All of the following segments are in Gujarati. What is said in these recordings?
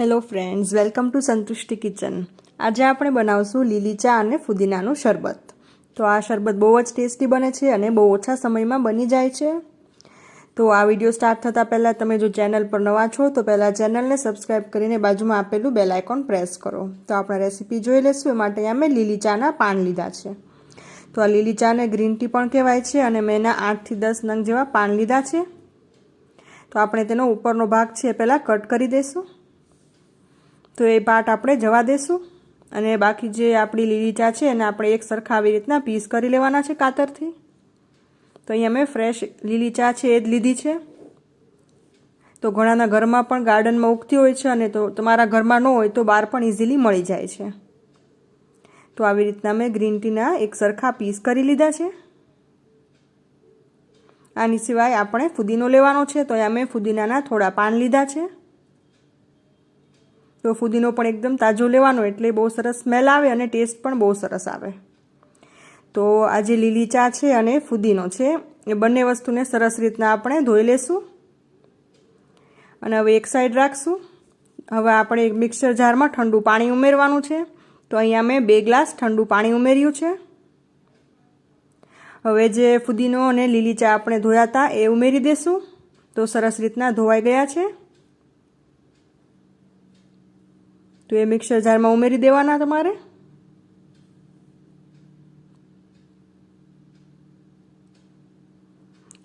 Hello friends welcome to Santushti kitchen આજે આપણે બનાવશું લીલી ચા અને ફુદીનાનું શરબત. તો આ શરબત બહુ જ ટેસ્ટી બને છે અને બહુ ઓછા સમયમાં બની જાય છે. તો આ વીડિયો સ્ટાર્ટ થતાં પહેલાં તમે જો ચેનલ પર નવા છો, તો પહેલાં ચેનલને સબસ્ક્રાઈબ કરીને બાજુમાં આપેલું બેલ આઇકોન પ્રેસ કરો. તો આપણે રેસીપી જોઈ લઈશું એ માટે અમે લીલી ચાના પાન લીધા છે. તો આ લીલી ચાને ગ્રીન ટી પણ કહેવાય છે અને મેં એના આઠથી દસ નંગ જેવા પાન લીધા છે. તો આપણે તેનો ઉપરનો ભાગ છે એ પહેલાં કટ કરી દઈશું. તો એ પાર્ટ આપણે જવા દેશું. અને બાકી જે આપણી લીલી ચા છે એને આપણે એક સરખા આવી રીતના પીસ કરી લેવાના છે કાતરથી. તો અહીંયા મેં ફ્રેશ લીલી ચા છે એ જ લીધી છે. તો ઘણાના ઘરમાં પણ ગાર્ડનમાં ઉગતી હોય છે અને તો તમારા ઘરમાં ન હોય તો બહાર પણ ઇઝીલી મળી જાય છે. તો આવી રીતના મેં ગ્રીન ટીના એક સરખા પીસ કરી લીધા છે. આની સિવાય આપણે ફુદીનો લેવાનો છે તો અહીંયા મેં ફુદીનાના થોડા પાન લીધા છે. તો ફુદીનો પણ એકદમ તાજો લેવાનો એટલે બહુ સરસ સ્મેલ આવે અને ટેસ્ટ પણ બહુ સરસ આવે. તો આ જે લીલી ચા છે અને ફુદીનો છે, એ બંને વસ્તુને સરસ રીતના આપણે ધોઈ લેશું. અને હવે એક સાઈડ રાખશું. હવે આપણે મિક્સર જારમાં ઠંડુ પાણી ઉમેરવાનું છે. તો અહીંયા મેં બે ગ્લાસ ઠંડુ પાણી ઉમેર્યું છે. હવે જે ફુદીનો અને લીલી ચા આપણે ધોયા હતા, એ ઉમેરી દેશું. તો સરસ રીતના ધોવાઈ ગયા છે. તો એ મિક્સર જારમાં ઉમેરી દેવાના તમારે?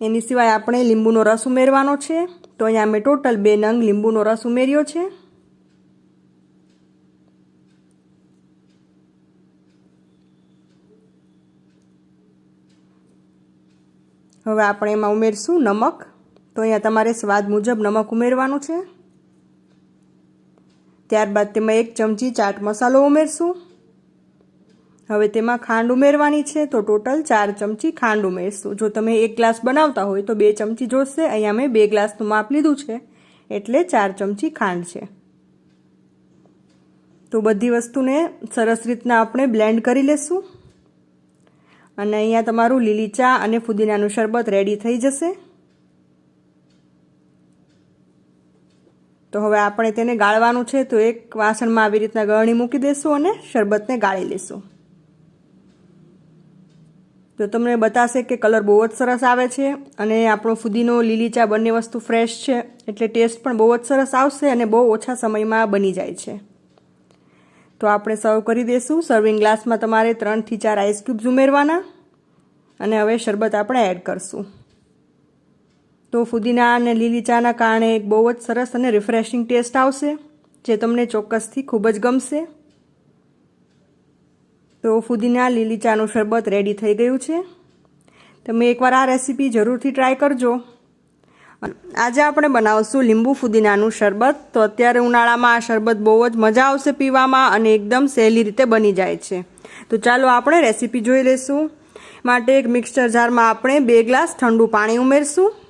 એની સિવાય આપણે લીંબુનો રસ ઉમેરવાનો છે. તો અહીંયા મેં ટોટલ બે નંગ લીંબુનો રસ ઉમેર્યો છે. હવે આપણે એમાં ઉમેરશું નમક. તો અહીંયા તમારે સ્વાદ મુજબ નમક ઉમેરવાનું છે. ત્યારબાદ તેમાં એક ચમચી ચાટ મસાલો ઉમેરશું. હવે તેમાં ખાંડ ઉમેરવાની છે, તો ટોટલ ચાર ચમચી ખાંડ ઉમેરશું. જો તમે એક ગ્લાસ બનાવતા હોય તો બે ચમચી જોશે, અહીંયા મેં બે ગ્લાસનું માપ લીધું છે, એટલે ચાર ચમચી ખાંડ છે. તો બધી વસ્તુને સરસ રીતના આપણે બ્લેન્ડ કરી લેશું. અને અહીંયા તમારું લીલી ચા અને ફુદીનાનું શરબત રેડી થઈ જશે. તો હવે આપણે તેને ગાળવાનું છે તો એક વાસણમાં આવી રીતના ગળણી મૂકી દઈશું અને શરબતને ગાળી લઈશું તો તમને બતાશે કે કલર બહુ જ સરસ આવે છે અને આપણો ફુદીનો લીલી ચા બંને વસ્તુ ફ્રેશ છે એટલે ટેસ્ટ પણ બહુ જ સરસ આવશે અને બહુ ઓછા સમયમાં બની જાય છે. તો આપણે સર્વ કરી દઈશું સર્વિંગ ગ્લાસમાં તમારે ત્રણથી ચાર આઈસ ક્યુબ્સ ઉમેરવાના અને હવે શરબત આપણે એડ કરશું. તો ફુદીના અને લીલી ચાના કારણે એક બહુ જ સરસ અને રિફ્રેશિંગ ટેસ્ટ આવશે, જે તમને ચોક્કસથી ખૂબ જ ગમશે. તો ફુદીના લીલી ચાનું શરબત રેડી થઈ ગયું છે. તમે એકવાર આ રેસીપી જરૂરથી ટ્રાય કરજો. આજે આપણે બનાવશું લીંબુ ફુદીનાનું શરબત. તો અત્યારે ઉનાળામાં આ શરબત બહુ જ મજા આવશે પીવામાં અને એકદમ સહેલી રીતે બની જાય છે. તો ચાલો આપણે રેસીપી જોઈ લઈશું. માટે એક મિક્સર જારમાં આપણે બે ગ્લાસ ઠંડુ પાણી ઉમેરશું.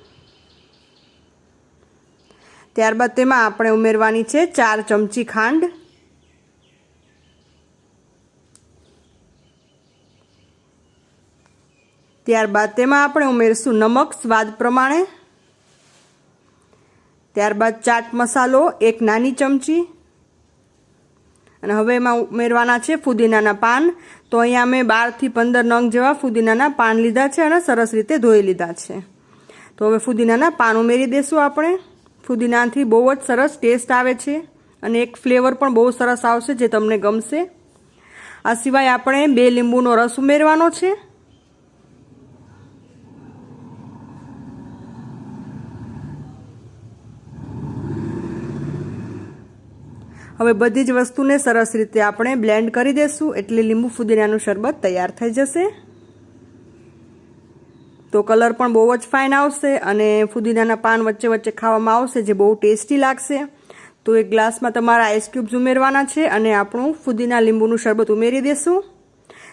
ત્યારબાદ તેમાં આપણે ઉમેરવાની છે ચાર ચમચી ખાંડ. ત્યારબાદ તેમાં આપણે ઉમેરશું નમક, સ્વાદ પ્રમાણે. ત્યારબાદ ચાટ મસાલો, એક નાની ચમચી. અને હવે એમાં ઉમેરવાના છે ફુદીનાના પાન. તો અહીંયા મેં બારથી પંદર નંગ જેવા ફુદીનાના પાન લીધા છે અને સરસ રીતે ધોઈ લીધા છે. તો હવે ફુદીનાના પાન ઉમેરી દઈશું આપણે. ફુદીનાથી બહુ જ સરસ ટેસ્ટ આવે છે અને એક ફ્લેવર પણ બહુ સરસ આવશે જે તમને ગમશે. આ સિવાય આપણે બે લીંબુનો રસ ઉમેરવાનો છે. હવે બધી જ વસ્તુને સરસ રીતે આપણે બ્લેન્ડ કરી દઈશું એટલે લીંબુ ફુદીનાનું શરબત તૈયાર થઈ જશે. તો કલર પણ બહુ જ ફાઇન આવશે અને ફુદીનાના પાન વચ્ચે વચ્ચે ખાવામાં આવશે, જે બહુ ટેસ્ટી લાગશે. તો એક ગ્લાસમાં તમારા આઈસ ક્યુબ્સ ઉમેરવાના છે અને આપણું ફુદીના લીંબુનું શરબત ઉમેરી દેશું.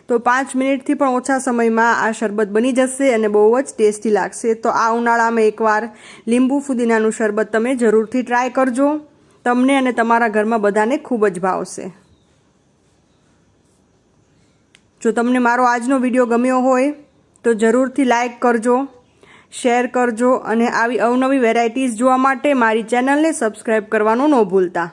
તો પાંચ મિનિટથી પણ ઓછા સમયમાં આ શરબત બની જશે અને બહુ જ ટેસ્ટી લાગશે. તો આ ઉનાળામાં એકવાર લીંબુ ફુદીનાનું શરબત તમે જરૂરથી ટ્રાય કરજો. તમને અને તમારા ઘરમાં બધાને ખૂબ જ ભાવશે. જો તમને મારો આજનો વીડિયો ગમ્યો હોય તો જરૂરથી લાઈક કરજો શેર કરજો અને આવી અવનવી વેરાયટીઝ જોવા માટે મારી ચેનલને સબસ્ક્રાઈબ કરવાનું ન ભૂલતા.